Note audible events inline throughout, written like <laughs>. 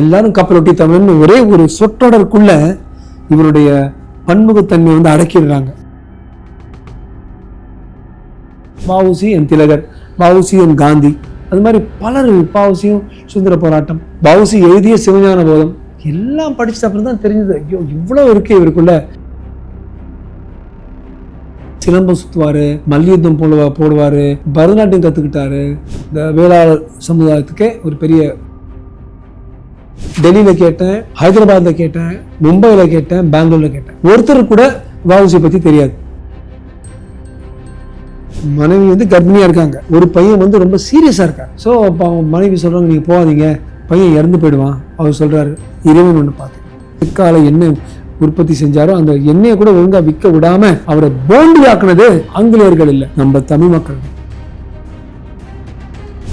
எல்லாரும் கப்பலொட்டி தமிழ்னு ஒரே ஒரு சொற்றொடருக்குள்ள இவருடைய பன்முகத்தன்மை வந்து அடக்கிடுறாங்க. மாவுசி என் திலகர் மாவுசி என் காந்தி. அது மாதிரி பலர் பாவுசியும் சுதந்திர போராட்டம். வஉசி எழுதிய சிவஞான போதம். எல்லாம் படிச்சது அப்புறம் தான் தெரிஞ்சது. ஐயோ இவ்வளவு இருக்கு இவருக்குள்ள. சிலம்பம் சுத்துவாரு மல்யுத்தம் போடுவா போடுவாரு பரதநாட்டியம் கத்துக்கிட்டாரு. இந்த வேளாளர் சமுதாயத்துக்கே ஒரு பெரிய டெல்லியில கேட்டேன் ஹைதராபாத்ல கேட்டேன் மும்பைல கேட்டேன் பெங்களூர்ல கேட்டேன். ஒருத்தர் கூட வஉசி பத்தி தெரியாது. மனைவி வந்து கர்ப்பிணியா இருக்காங்க. ஒரு பையன் வந்து ரொம்ப சீரியஸா இருக்கான். ஸோ அப்போ அவன் மனைவி சொல்றாங்க நீங்க போகாதீங்க. பையன் இறந்து போயிடுவான். அவர் சொல்றாரு இறைவன் ஒன்று பார்த்து பிற்கால எண்ணெய் உற்பத்தி செஞ்சாரோ அந்த எண்ணெயை கூட ஒழுங்கா விற்க விடாம அவரை போண்டி ஆக்குனது ஆங்கிலேயர்கள் இல்லை நம்ம தமிழ் மக்கள்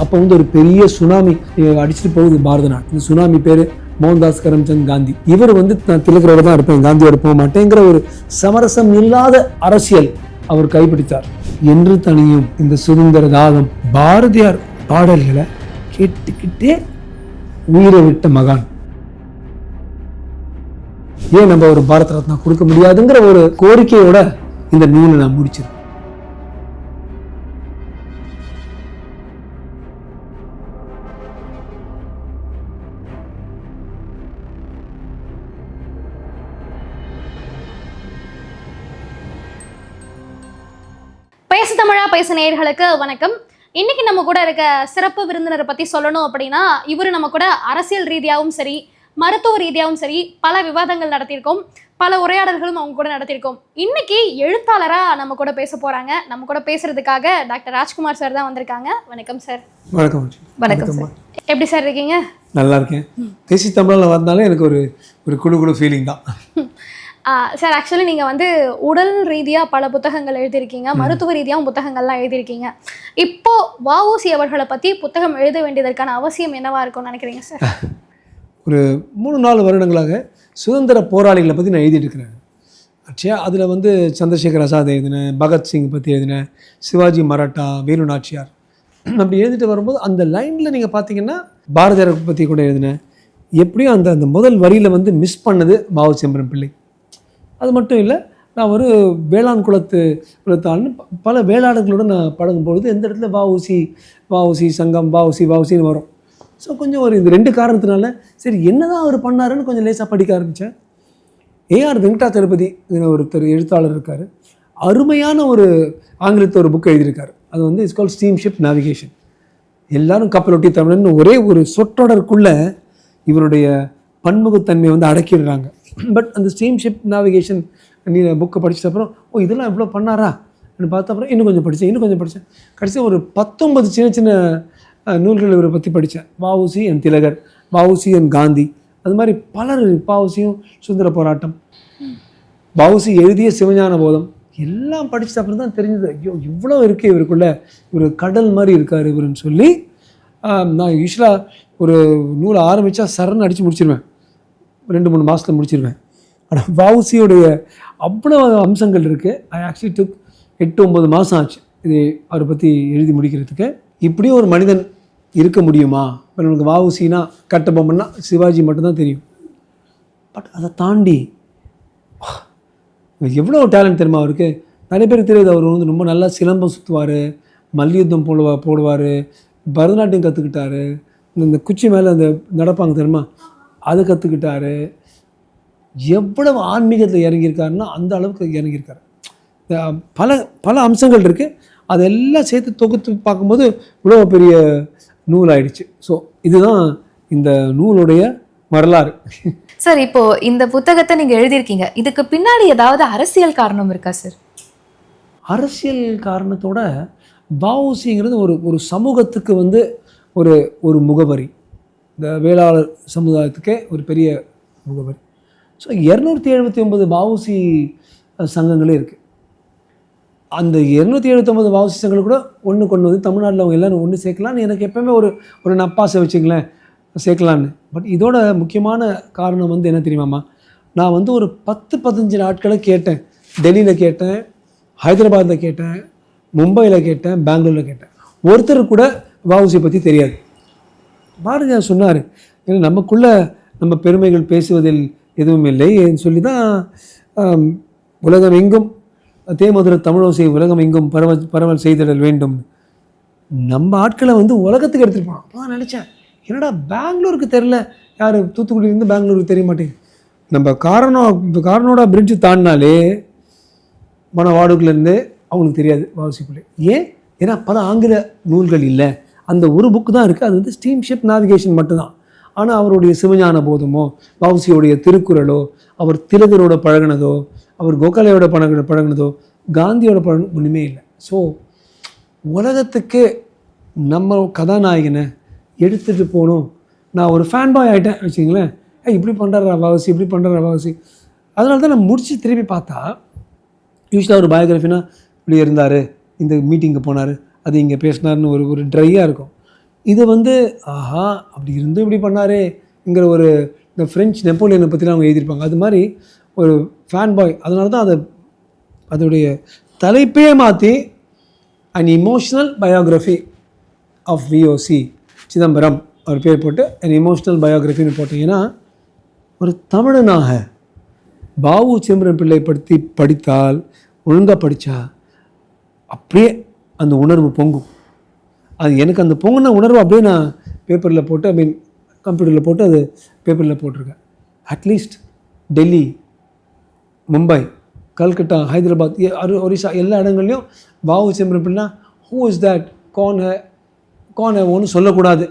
அப்போ வந்து ஒரு பெரிய சுனாமி அடிச்சுட்டு அடிச்சிட்டு போகுது பாரத நாடு. இந்த சுனாமி பேரு மோகன்தாஸ் கரம்சந்த் காந்தி. இவர் வந்து நான் திலகரோட தான் இருப்பேன். காந்தியோட போக மாட்டேங்கிற ஒரு சமரசம் இல்லாத அரசியல் அவர் கைப்பிடித்தார். என்று தனியும் இந்த சுதந்திர தாகம் பாரதியார் பாடல்களை கேட்டுக்கிட்டே உயிரை விட்ட மகான். ஏன் நம்ம ஒரு பாரத ரத்னா கொடுக்க முடியாதுங்கிற ஒரு கோரிக்கையோட இந்த நூலை நான் முடிச்சிருக்கேன். பேசு நேயர்களுக்கு வணக்கம். இன்னைக்கு நம்ம கூட இருக்க சிறப்பு விருந்தினரை பத்தி சொல்லணும் அப்படின்னா இவரு நம்ம கூட அரசியல் ரீதியாகவும் சரி மருத்துவ ரீதியாகவும் சரி பல விவாதங்கள் நடத்தியிருக்கோம். பல உரையாடல்களும் அவங்க கூட நடத்தியிருக்கோம். இன்னைக்கு எழுத்தாளரா நம்ம கூட பேச போறாங்க. நம்ம கூட பேசுறதுக்காக டாக்டர் ராஜ்குமார் சார் தான் வந்திருக்காங்க. வணக்கம் சார். வணக்கம். வணக்கம் சார். எப்படி சார் இருக்கீங்க? நல்லா இருக்கேன். பேசி தமிழில் வந்தாலே எனக்கு ஒரு ஒரு குழு குழு ஃபீலிங் தான். <laughs> சார் ஆக்சுவலி நீங்கள் வந்து உடல் ரீதியாக பல புத்தகங்கள் எழுதியிருக்கீங்க மருத்துவ ரீதியாகவும் புத்தகங்கள்லாம் எழுதியிருக்கீங்க. இப்போ வஉசி அவர்களை பற்றி புத்தகம் எழுத வேண்டியதற்கான அவசியம் என்னவா இருக்கும்னு நினைக்கிறீங்க சார்? <laughs> ஒரு மூணு நாலு வருடங்களாக சுதந்திர போராளிகளை பற்றி நான் எழுதிட்டு இருக்கிறேன் ஆக்சுவலா அதில் வந்து சந்திரசேகர் ஆசாத் எழுதினேன் பகத்சிங் பற்றி எழுதினேன் சிவாஜி மராட்டா வேலு நாச்சியார். அப்படி எழுதிட்டு வரும்போது அந்த லைனில் நீங்கள் பார்த்தீங்கன்னா பாரதியாரை பற்றி கூட எழுதினேன் எப்படியும் அந்த அந்த முதல் வரியில் வந்து மிஸ் பண்ணது பாவு செம்பரம் பிள்ளை. அது மட்டும் இல்லை நான் ஒரு வேளாண் குலத்து குலத்தாள்னு ப- பல வேளாளர்களோட நான் பழகும் பொழுது எந்த இடத்துல வாவுசி வாவுசி சங்கம் வாவுசி வாவுசின்னு வரும். ஸோ கொஞ்சம் ஒரு இந்த ரெண்டு காரணத்தினால சரி என்னதான் அவர் பண்ணாருன்னு கொஞ்சம் லேசாக படிக்க ஆரம்பித்தேன் ஏஆர் வெங்கடாச்சலபதி ஒருத்தர் எழுத்தாளர் இருக்கார். அருமையான ஒரு ஆங்கிலத்தில் ஒரு புக் எழுதியிருக்கார். அது வந்து இட்ஸ் கால் ஸ்டீம்ஷிப் நேவிகேஷன் எல்லாரும் கப்பலொட்டி தமிழன் ஒரே ஒரு சொற்றொடருக்குள்ளே இவருடைய பன்முகத்தன்மையை வந்து அடக்கிடுறாங்க. பட் அந்த ஸ்டீம்ஷிப் நாவிகேஷன் நீ புக்கை படிச்சிட்ட அப்புறம் ஓ இதெல்லாம் இவ்வளோ பண்ணாரா? பார்த்த அப்புறம் இன்னும் கொஞ்சம் படித்தேன் இன்னும் கொஞ்சம் படித்தேன் கடைசியாக ஒரு பத்தொன்பது சின்ன சின்ன நூல்கள் இவரை பற்றி படித்தேன் வஉசி என் திலகர் வஉசி என் காந்தி. அது மாதிரி பலர் பாவுசியும் சுதந்திர போராட்டம். பாவுசி எழுதிய சிவஞான போதம். எல்லாம் படித்த அப்புறம் தான் தெரிஞ்சது ஐயோ இவ்வளோ இருக்குது இவருக்குள்ள. இவர் கடல் மாதிரி இருக்கார் இவருன்னு சொல்லி நான் யூஸ்வலாக ஒரு நூலை ஆரம்பித்தா சரண் அடித்து முடிச்சிருவேன். ரெண்டு மூணு மாதத்தில் முடிச்சிருவேன். ஆனால் வஉசியோடைய அவ்வளோ அம்சங்கள் இருக்குது ஐ ஆக்சுவலி டுக் எட்டு ஒம்பது மாதம் ஆச்சு. இது அவரை பற்றி எழுதி முடிக்கிறதுக்கு. இப்படியும் ஒரு மனிதன் இருக்க முடியுமா? இப்போ நமக்கு வஉசினா கட்டபொம்மன்னா சிவாஜி மட்டும்தான் தெரியும். பட் அதை தாண்டி எவ்வளோ டேலண்ட் தெரியுமா அவருக்கு? நிறைய பேருக்கு தெரியாது. அவர் வந்து ரொம்ப நல்லா சிலம்பம் சுற்றுவார் மல்யுத்தம் போடுவா போடுவார் பரதநாட்டியம் கற்றுக்கிட்டாரு இந்த குச்சி மேலே அந்த நடப்பாங்க தெரியுமா? அதை கற்றுக்கிட்டாரு எவ்வளவு ஆன்மீகத்தில் இறங்கியிருக்காருன்னா அந்த அளவுக்கு இறங்கியிருக்காரு. பல பல அம்சங்கள் இருக்குது அதெல்லாம் சேர்த்து தொகுத்து பார்க்கும்போது இவ்வளோ பெரிய நூல் ஆயிடுச்சு ஸோ இதுதான் இந்த நூலுடைய வரலாறு. சார் இப்போ இந்த புத்தகத்தை நீங்க எழுதியிருக்கீங்க. இதுக்கு பின்னாடி ஏதாவது அரசியல் காரணம் இருக்கா சார் அரசியல் காரணத்தோட வஉசிங்கிறது ஒரு ஒரு சமூகத்துக்கு வந்து ஒரு ஒரு முகவரி. இந்த வேளாளர் சமுதாயத்துக்கே ஒரு பெரிய முகவரி. ஸோ இரநூத்தி எழுபத்தி ஒன்பது வஉசி சங்கங்களே இருக்குது அந்த இரநூத்தி எழுபத்தொம்பது வஉசி சங்கங்கள் கூட ஒன்று கொண்டு வந்து தமிழ்நாட்டில் அவங்க எல்லாரும் ஒன்று சேர்க்கலான்னு எனக்கு எப்போவுமே ஒரு ஒரு நப்பாசை வச்சுங்களேன் சேர்க்கலான்னு. பட் இதோட முக்கியமான காரணம் வந்து என்ன தெரியுமாம்மா? நான் வந்து ஒரு பத்து பதினஞ்சு நாட்களை கேட்டேன். டெல்லியில் கேட்டேன் ஹைதராபாத்தில் கேட்டேன் மும்பையில் கேட்டேன் பெங்களூரில் கேட்டேன். ஒருத்தர் கூட வஉசி பற்றி தெரியாது. பாரதியார் சொன்னார். ஏன்னா நமக்குள்ள நம்ம பெருமைகள் பேசுவதில் எதுவும் இல்லை சொல்லி தான் உலகம் எங்கும் தேமதுர தமிழோசை உலகம் எங்கும் பரவ பரவல் செய்திடல் வேண்டும். நம்ம ஆட்களை வந்து உலகத்துக்கு எடுத்துகிட்டு போனோம் அப்போ நினச்சேன் என்னடா பெங்களூருக்கு தெரில யார் தூத்துக்குடியிலேருந்து பெங்களூருக்கு தெரிய மாட்டேங்குது. நம்ம காரணம் இப்போ காரணோட பிரிட்ஜ் தாண்டினாலே மணவாடுக்குலேருந்து அவங்களுக்கு தெரியாது வாசிப்பிள்ளை ஏன்? ஏன்னா பல ஆங்கில நூல்கள் இல்லை. அந்த ஒரு புக்கு தான் இருக்குது அது வந்து ஸ்டீம்ஷிப் நாவிகேஷன் மட்டும்தான். ஆனால் அவருடைய சிவஞான போதமோ வவுசியோடைய திருக்குறளோ அவர் திலகரோட பழகுனதோ அவர் கோகலையோட பழகின பழகுனதோ காந்தியோட பழகு ஒன்றுமே இல்லை. ஸோ உலகத்துக்கு நம்ம கதாநாயகனை எடுத்துகிட்டு போகணும். நான் ஒரு ஃபேன் பாய் ஆகிட்டேன் வச்சுங்களேன் ஏ இப்படி பண்ணுற அவாவசி இப்படி பண்ணுறாரு அவாவசி அதனால தான் நான் முடித்து திரும்பி பார்த்தா யூஸ்வலாக ஒரு பயோகிராஃபினா இப்படி இருந்தார். இந்த மீட்டிங்க்கு போனார். அது இங்கே பேசினார்னு ஒரு ஒரு ட்ரையாக இருக்கும். இது வந்து ஆஹா அப்படி இருந்தும் இப்படி பண்ணாரேங்கிற ஒரு இந்த ஃப்ரெஞ்ச் நெப்போலியனை பற்றிலாம் அவங்க எழுதியிருப்பாங்க. அது மாதிரி ஒரு ஃபேன் பாய் அதனால தான் அதை அதோடைய தலைப்பே மாற்றி an emotional biography of VOC Chidambaram அவர் பேர் போட்டு அன் இமோஷ்னல் பயோகிராஃபின்னு போட்டிங்கன்னா ஒரு தமிழனாக பாவு சிதம்பரம் பிள்ளை படுத்தி படித்தால் ஒழுங்காக படித்தா அப்படியே அந்த உணர்வு பொங்கும். அது எனக்கு அந்த பொங்கின உணர்வு அப்படியே நான் பேப்பரில் போட்டு ஐ மீன் கம்ப்யூட்டரில் போட்டு அது பேப்பரில் போட்டிருக்கேன். அட்லீஸ்ட் டெல்லி மும்பை கல்கட்டா ஹைதராபாத் அரு- ஒரிசா எல்லா இடங்கள்லையும் வாவு Chidambaram Pillai who is that cone ஹே கோன் ஹே ஒன்று சொல்லக்கூடாது.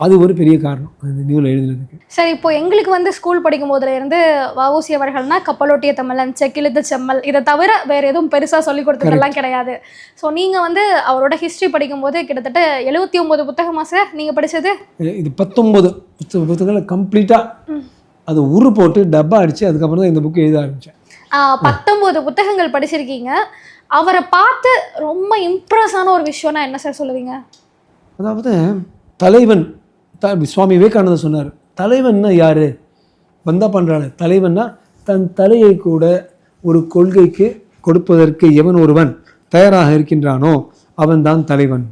அது ஒரு பெரிய காரணம். அந்த நியூவில் எழுதினதுக்கு. சரி இப்போ எங்களுக்கு வந்து ஸ்கூல் படிக்கும் போதுல இருந்து வஉசி அவர்கள்னா கப்பலோட்டிய தமிழன் செக்கிழுத்த செம்மல் இதை தவிர வேற எதுவும் பெருசா சொல்லி கொடுத்ததெல்லாம் கிடையாது. ஸோ நீங்க வந்து அவரோட ஹிஸ்டரி படிக்கும்போது கிட்டத்தட்ட எழுபத்தி ஒன்பது புத்தகமா சார் நீங்க படிச்சது? இது பத்தொம்பது புத்தக புத்தகங்கள் கம்ப்ளீட்டாக அது உரு போட்டு டப்பா அடித்து அதுக்கப்புறம் தான் இந்த புக்கு எழுத ஆரம்பித்தேன் ஆஹ், பத்தொன்பது புத்தகங்கள் படிச்சிருக்கீங்க. அவரை பார்த்து ரொம்ப இம்ப்ரெஸ் ஆன ஒரு விஷயம்னா என்ன சார் சொல்லுவீங்க? அதாவது தலைவன் த சுவாமி விவேகானந்தர் சொன்னார் தலைவன்னா யார்? வந்தா பண்ணுறாரு தலைவன்னா தன் தலையை கூட ஒரு கொள்கைக்கு கொடுப்பதற்கு எவன் ஒருவன் தயாராக இருக்கின்றானோ அவன்தான் தலைவன்.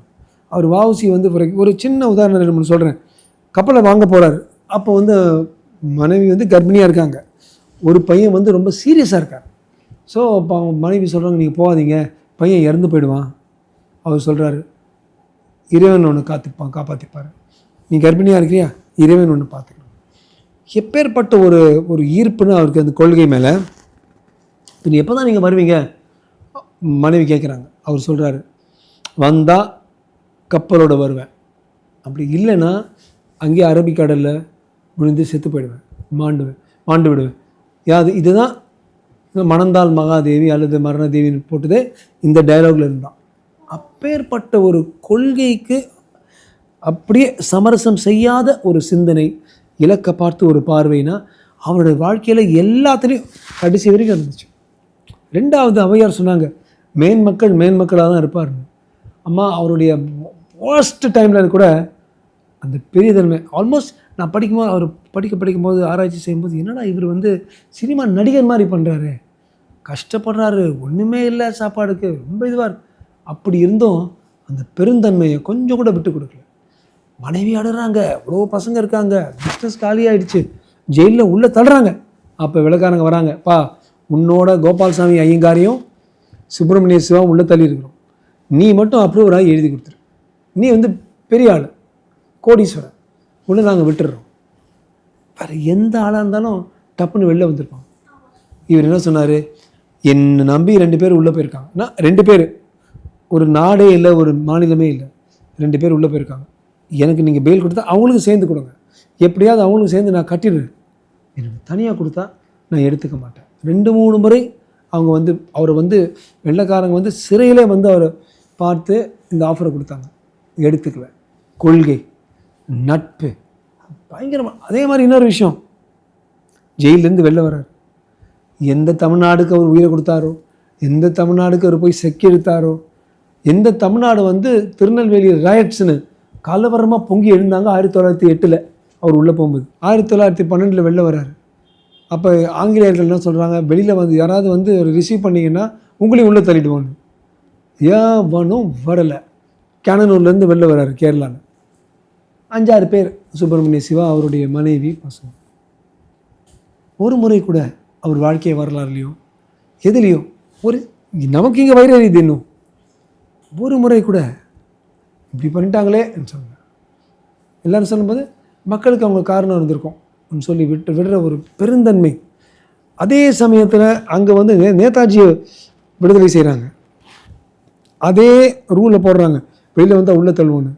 அவர் வாவுசி வந்து ஒரு ஒரு சின்ன உதாரணம் ரெண்டு மூணு சொல்கிறேன் கப்பலை வாங்க போகிறாரு அப்போ வந்து மனைவி வந்து கர்ப்பிணியாக இருக்காங்க. ஒரு பையன் வந்து ரொம்ப சீரியஸாக இருக்கார் ஸோ அப்போ மனைவி சொல்கிறாங்க நீங்கள் போகாதீங்க. பையன் இறந்து போயிடுவான். அவர் சொல்கிறாரு இறைவன் ஒன்று காத்துப்பான் காப்பாற்றிப்பார் நீ கர்ப்பிணியாக இருக்கிறியா? இறைவன் ஒன்று பார்த்துக்கணும். எப்பேற்பட்ட ஒரு ஒரு ஈர்ப்புன்னு அவருக்கு அந்த கொள்கை மேலே நீ எப்போ தான் நீங்கள் வருவீங்க? மனைவி கேட்குறாங்க அவர் சொல்கிறாரு வந்தால் கப்பலோடு வருவேன். அப்படி இல்லைன்னா அங்கேயே அரபிக்கடலில் விழுந்து செத்து போயிடுவேன். மாண்டுவேன் மாண்டு விடுவேன். யாது இதுதான் மணந்தால் மகாதேவி அல்லது மரணதேவின்னு போட்டதே இந்த டயலாகில் இருந்தான். அப்பேற்பட்ட ஒரு கொள்கைக்கு அப்படியே சமரசம் செய்யாத ஒரு சிந்தனை இலக்க பார்த்து ஒரு பார்வைனா அவருடைய வாழ்க்கையில் எல்லாத்துலேயும் கடைசி வரைக்கும் இருந்துச்சு. ரெண்டாவது அவையார் சொன்னாங்க மேன்மக்கள் மேன்மக்களாக தான் இருப்பார் அம்மா அவருடைய ஃபர்ஸ்ட் டைமில் கூட அந்த பெரியதன்மை ஆல்மோஸ்ட் நான் படிக்கும்போது அவர் படிக்க படிக்கும்போது ஆராய்ச்சி செய்யும்போது என்னடா இவர் வந்து சினிமா நடிகர் மாதிரி பண்ணுறாரு கஷ்டப்படுறாரு. ஒன்றுமே இல்லை சாப்பாடுக்கு. ரொம்ப இதுவாக அப்படி இருந்தும் அந்த பெருந்தன்மையை கொஞ்சம் கூட விட்டு கொடுக்கல. மனைவி அடுறாங்க இவ்வளோ பசங்க இருக்காங்க. பிஸ்னஸ் காலி ஆயிடுச்சு. ஜெயிலில் உள்ளே தள்ளுறாங்க. அப்போ விளக்காரங்க வராங்க. பா உன்னோட கோபால்சாமி ஐயங்காரையும் சுப்பிரமணிய சிவா உள்ளே தள்ளி இருக்கிறோம். நீ மட்டும் அப்ரூவராக எழுதி கொடுத்துரு. நீ வந்து பெரிய ஆள். கோடீஸ்வரன். உள்ளே நாங்கள் விட்டுடுறோம் வேறு எந்த ஆளாக இருந்தாலும் டப்புன்னு வெளில வந்திருப்பான் இவர் என்ன சொன்னார்? என்னை நம்பி ரெண்டு பேர் உள்ளே போயிருக்காங்க. நான் ரெண்டு பேர். ஒரு நாடே இல்லை ஒரு மாநிலமே இல்லை. ரெண்டு பேர் உள்ளே போயிருக்காங்க. எனக்கு நீங்கள் பெயில் கொடுத்தா அவங்களுக்கும் சேர்ந்து கொடுங்க. எப்படியாவது அவங்களுக்கும் சேர்ந்து நான் கட்டிடுறேன் எனக்கு தனியாக கொடுத்தா நான் எடுத்துக்க மாட்டேன். ரெண்டு மூணு முறை அவங்க வந்து அவரை வந்து வெள்ளைக்காரங்க வந்து சிறையிலே வந்து அவரை பார்த்து இந்த ஆஃபரை கொடுத்தாங்க. எடுத்துக்கல. கொள்கை நட்பு. பயங்கரமாக அதே மாதிரி இன்னொரு விஷயம். ஜெயிலேருந்து வெளில வர்றார். எந்த தமிழ்நாடுக்கு அவர் உயிரை கொடுத்தாரோ எந்த தமிழ்நாடுக்கு அவர் போய் செக்கி எடுத்தாரோ எந்த தமிழ்நாடு வந்து திருநெல்வேலி ராயட்ஸ்னு கலவரமாக பொங்கி எழுந்தாங்க ஆயிரத்தி தொள்ளாயிரத்தி எட்டில் அவர் உள்ளே போகும்போது. ஆயிரத்தி தொள்ளாயிரத்தி பன்னெண்டில் வெளில வர்றாரு. அப்போ ஆங்கிலேயர்கள் என்ன சொல்கிறாங்க வெளியில் வந்து யாராவது வந்து ரிசீவ் பண்ணிங்கன்னா உங்களையும் உள்ளே தள்ளிடுவாங்க. ஏவனும் வரலை? கேனனூர்லேருந்து வெளில வர்றாரு கேரளாவில் அஞ்சாறு பேர் சுப்பிரமணிய சிவா அவருடைய மனைவி பசங்க. ஒரு முறை கூட அவர் வாழ்க்கை வரலாறுலையோ எதுலேயோ ஒரு நமக்கு இங்கே வயிறு எரியுது இன்னும். ஒரு முறை கூட இப்படி பண்ணிட்டாங்களே சொன்னாங்க எல்லோரும் சொல்லும்போது மக்களுக்கு அவங்க காரணம் இருந்திருக்கும். சொல்லி விட்டு விடுற ஒரு பெருந்தன்மை. அதே சமயத்தில் அங்கே வந்து நேதாஜியை விடுதலை செய்கிறாங்க அதே ரூலில் போடுறாங்க. வெளியில் வந்தால் உள்ள தள்ளுவோன்னு.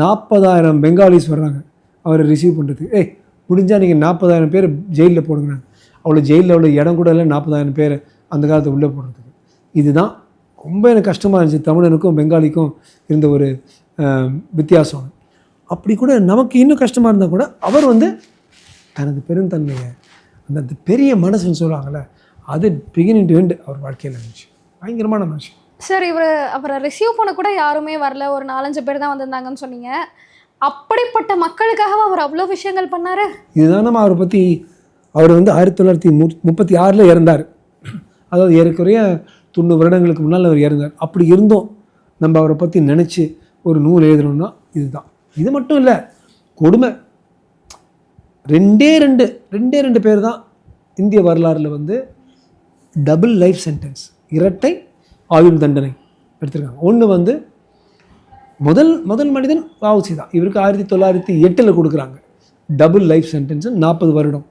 நாற்பதாயிரம் பெங்காலிஸ் வர்றாங்க. அவரை ரிசீவ் பண்ணுறதுக்கு ஏய் முடிஞ்சால் நீங்கள் நாற்பதாயிரம் பேர் ஜெயிலில் போடுங்க அவ்வளோ ஜெயிலில் அவ்வளோ இடம் கூட இல்லை நாற்பதாயிரம் பேர் அந்த காலத்தை உள்ளே போடுறதுக்கு. இதுதான் ரொம்ப எனக்கு கஷ்டமாக இருந்துச்சு. தமிழனுக்கும் பெங்காலிக்கும் இருந்த ஒரு வித்தியாசம். அப்படி கூட நமக்கு இன்னும் கஷ்டமாக இருந்தால் கூட அவர் வந்து தனது பெருந்தன்மையை அந்த பெரிய மனசுன்னு சொல்லுவாங்கள்ல அது பிகினிங் டு end அவர் வாழ்க்கையில் இருந்துச்சு. பயங்கரமான மனுஷன். சார் இவர் அவரை ரிசீவ் பண்ண கூட யாருமே வரல. ஒரு நாலஞ்சு பேர் தான் வந்திருந்தாங்கன்னு சொன்னீங்க. அப்படிப்பட்ட மக்களுக்காக அவர் அவ்வளோ விஷயங்கள் பண்ணாரு? இதுதான் நம்ம அவரை பற்றி அவர் வந்து ஆயிரத்தி தொள்ளாயிரத்தி முப்பத்தி ஆறில் இறந்தார். அதாவது ஏறக்குறைய தொண்ணூறு வருடங்களுக்கு முன்னால் அவர் இறந்தார். அப்படி இருந்தோம் நம்ம அவரை பற்றி நினச்சி ஒரு நூல் எழுதணும்னா இதுதான். இது மட்டும் இல்லை கொடுமை. ரெண்டே ரெண்டு ரெண்டே ரெண்டு பேர் தான் இந்திய வரலாறில் வந்து டபுள் லைஃப் சென்டென்ஸ் இரட்டை ஆயுள் தண்டனை எடுத்திருக்காங்க. ஒன்று வந்து முதல் முதல் மனிதன் வாவுசி தான். இவருக்கு ஆயிரத்தி தொள்ளாயிரத்தி எட்டில் கொடுக்குறாங்க. டபுள் லைஃப் சென்டென்ஸ் நாற்பது வருடம்.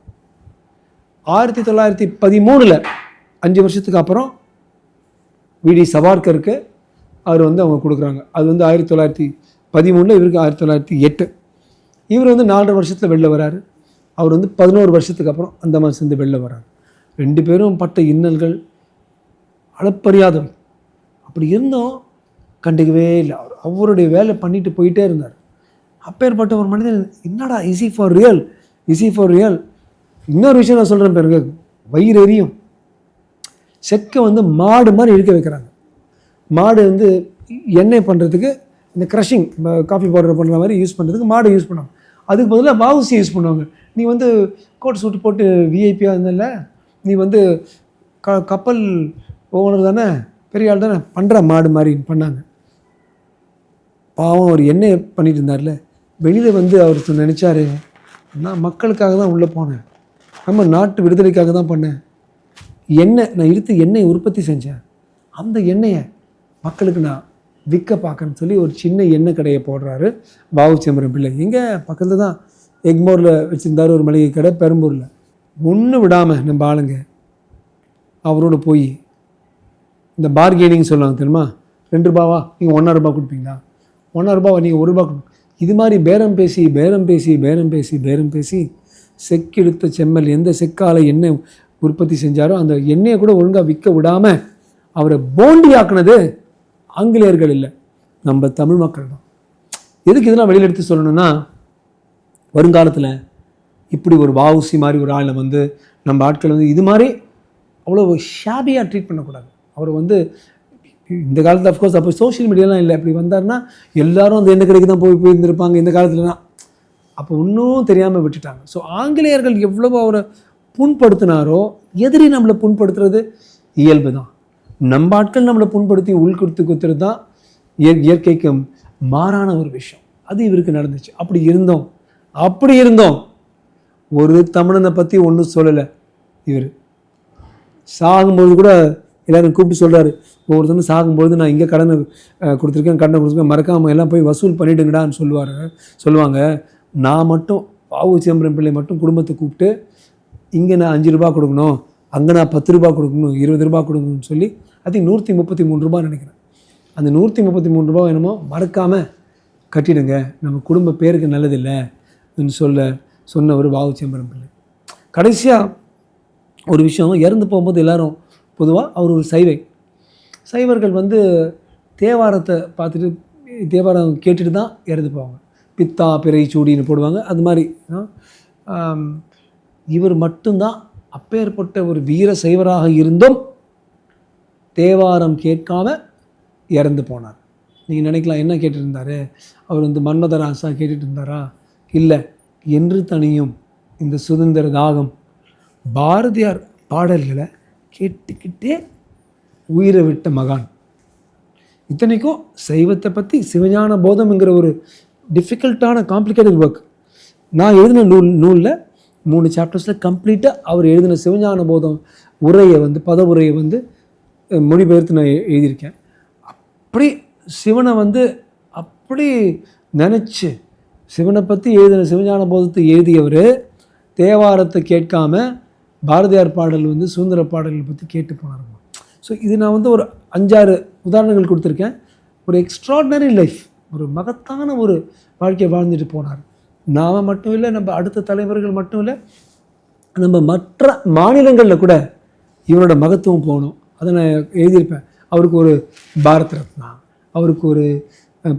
ஆயிரத்தி தொள்ளாயிரத்தி பதிமூணில் அஞ்சு வருஷத்துக்கு அப்புறம் விடி சவார்கருக்கு அவர் வந்து அவங்க கொடுக்குறாங்க. அது வந்து ஆயிரத்தி தொள்ளாயிரத்தி பதிமூணில் இவருக்கு ஆயிரத்தி தொள்ளாயிரத்தி எட்டு. இவர் வந்து நாலரை வருஷத்தில் வெளில வராரு. அவர் வந்து பதினோரு வருஷத்துக்கு அப்புறம் அந்த மாதிரி சேர்ந்து வெளில வராரு. ரெண்டு பேரும் பட்ட இன்னல்கள் அளப்பறியாதவை அப்படி இருந்தும் கண்டுக்கவே இல்லை. அவர் அவருடைய வேலை பண்ணிட்டு போயிட்டே இருந்தார். அப்பேற்பட்ட ஒரு மனிதன் என்னடா is he for real is he for real இன்னொரு விஷயம் நான் சொல்கிறேன் பிறகு வயிறு எரியும் செக்கை வந்து மாடு மாதிரி இருக்க வைக்கிறாங்க. மாடு வந்து எண்ணெய் பண்ணுறதுக்கு இந்த க்ரஷிங் காஃபி பவுடர் பண்ணுற மாதிரி யூஸ் பண்ணுறதுக்கு மாடு யூஸ் பண்ணுவாங்க. அதுக்கு பதிலாக பாவுசி யூஸ் பண்ணுவாங்க. நீ வந்து கோட் சூட் போட்டு விஐபியாக இருந்தல நீ வந்து க கப்பல் ஓனர் தானே பெரிய ஆள் தானே பண்ணுற மாடு மாதிரி பண்ணாங்க. பாவம் அவர் என்ன பண்ணிட்டு இருந்தார்ல. வெளியில் வந்து அவர் நினச்சாரு நான் மக்களுக்காக தான் உள்ளே போனேன். நம்ம நாட்டு விடுதலைக்காக தான் பண்ணேன். எண்ணெய் நான் இழுத்து எண்ணெய் உற்பத்தி செஞ்சேன். அந்த எண்ணெயை மக்களுக்கு நான் விற்க பார்க்கன்னு சொல்லி ஒரு சின்ன எண்ணெய் கடையை போடுறாரு பாபு சிதம்பரம் பிள்ளை. எங்கே பக்கத்தில் தான் எக்மோரில் வச்சுருந்தார் ஒரு மளிகை கடை பெரம்பூரில். ஒன்று விடாமல் நம்ம ஆளுங்க அவரோட போய் இந்த பார்கெனிங் சொல்லுவாங்க தெரியுமா? ரெண்டு ரூபாவா? நீங்கள் ஒன்றா ரூபா கொடுப்பீங்களா? ஒன்றா ரூபாவா? நீங்கள் ஒரு ரூபா கொடுப்பீங்க இது மாதிரி பேரம் பேசி பேரம் பேசி பேரம் பேசி பேரம் பேசி செக்கெடுத்த செம்மல் எந்த செக்கால் என்ன உற்பத்தி செஞ்சாரோ அந்த எண்ணெயை கூட ஒழுங்காக விற்க விடாமல் அவரை போண்டி ஆக்குனது ஆங்கிலேயர்கள் இல்லை. நம்ம தமிழ் மக்கள் தான். எதுக்கு இதெல்லாம் வெளியில் எடுத்து சொல்லணும்னா வருங்காலத்தில் இப்படி ஒரு வாவுசி மாதிரி ஒரு ஆளை வந்து நம்ம ஆட்கள் வந்து இது மாதிரி அவ்வளோ ஷாபியாக ட்ரீட் பண்ணக்கூடாது. அவர் வந்து இந்த காலத்தில் அஃப்கோர்ஸ் அப்போ சோஷியல் மீடியாலாம் இல்லை. இப்படி வந்தாருன்னா எல்லாரும் அந்த எண்ணெய் கடைக்கு தான் போய் போயிருந்திருப்பாங்க இந்த காலத்துலலாம். அப்போ இன்னும் தெரியாமல் விட்டுட்டாங்க. ஸோ ஆங்கிலேயர்கள் எவ்வளவோ அவரை புண்படுத்தினாரோ எதிரி நம்மளை புண்படுத்துறது? இயல்பு தான். நம்ம ஆட்கள் நம்மளை புண்படுத்தி உள்குடுத்து குத்துறது தான் இயற் இயற்கைக்கு மாறான ஒரு விஷயம். அது இவருக்கு நடந்துச்சு. அப்படி இருந்தோம். அப்படி இருந்தோம். ஒரு தமிழனை பற்றி ஒன்றும் சொல்லலை இவர். சாகும்போது கூட எல்லாரும் கூப்பிட்டு சொல்கிறாரு ஒவ்வொருத்தரும் சாகும்போது நான் இங்கே கடனை கொடுத்துருக்கேன் கடனை கொடுத்துருக்கேன் மறக்காமல் எல்லாம் போய் வசூல் பண்ணிவிடுங்கடான்னு சொல்லுவார். சொல்லுவாங்க. நான் மட்டும் பாவு சிதம்பரம் பிள்ளை மட்டும் குடும்பத்தை கூப்பிட்டு இங்கே நான் அஞ்சு ரூபா கொடுக்கணும் அங்கே நான் பத்து ரூபா கொடுக்கணும் இருபது ரூபா கொடுக்கணும்னு சொல்லி ஐ திங்க் நூற்றி முப்பத்தி மூணு ரூபா நினைக்கிறேன். அந்த நூற்றி முப்பத்தி மூணு ரூபா என்னமோ மறக்காமல் கட்டிடுங்க. நம்ம குடும்ப பேருக்கு நல்லதில்லைன்னு சொல்ல சொன்ன ஒரு பாவு பிள்ளை. கடைசியாக ஒரு விஷயம் இறந்து போகும்போது எல்லோரும் பொதுவாக அவர் ஒரு சைவை. சைவர்கள் வந்து தேவாரத்தை பார்த்துட்டு தேவாரம் கேட்டுட்டு தான் இறந்து போவாங்க. பித்தா பிறை சூடின்னு போடுவாங்க. அது மாதிரி இவர் மட்டும்தான் அப்பேற்பட்ட ஒரு வீர சைவராக இருந்தும் தேவாரம் கேட்காம இறந்து போனார். நீங்கள் நினைக்கலாம் என்ன கேட்டுருந்தாரு? அவர் வந்து மன்மதராசா கேட்டுட்டு இருந்தாரா இல்லை என்று தனியும் இந்த சுதந்திர தாகம் பாரதியார் பாடல்களை கேட்டுக்கிட்டே உயிரை விட்ட மகான். இத்தனைக்கும் சைவத்தை பற்றி சிவஞான போதம்ங்கிற ஒரு டிஃபிகல்ட்டான காம்ப்ளிகேட்டட் ஒர்க் நான் எழுதின நூல் நூலில் மூணு சாப்டர்ஸில் கம்ப்ளீட்டாக அவர் எழுதின சிவஞான போதம் உரையை வந்து பத உரையை வந்து மொழிபெயர்த்து நான் எழுதியிருக்கேன். அப்படி சிவனை வந்து அப்படி நினச்சி சிவனை பற்றி எழுதின சிவஞான போதத்தை எழுதியவர் தேவாரத்தை கேட்காம பாரதியார் பாடல் வந்து சுதந்திர பாடல்களை பற்றி கேட்டு போனாருமா ஸோ இது நான் வந்து ஒரு அஞ்சாறு உதாரணங்கள் கொடுத்துருக்கேன். ஒரு எக்ஸ்ட்ராடினரி லைஃப் ஒரு மகத்தான ஒரு வாழ்க்கையை வாழ்ந்துட்டு போனார். நாம் மட்டும் இல்லை நம்ம அடுத்த தலைவர்கள் மட்டும் இல்லை நம்ம மற்ற மாநிலங்களில் கூட இவரோட மகத்துவம் போகணும். அதை நான் எழுதியிருப்பேன். அவருக்கு ஒரு பாரத் ரத்னா அவருக்கு ஒரு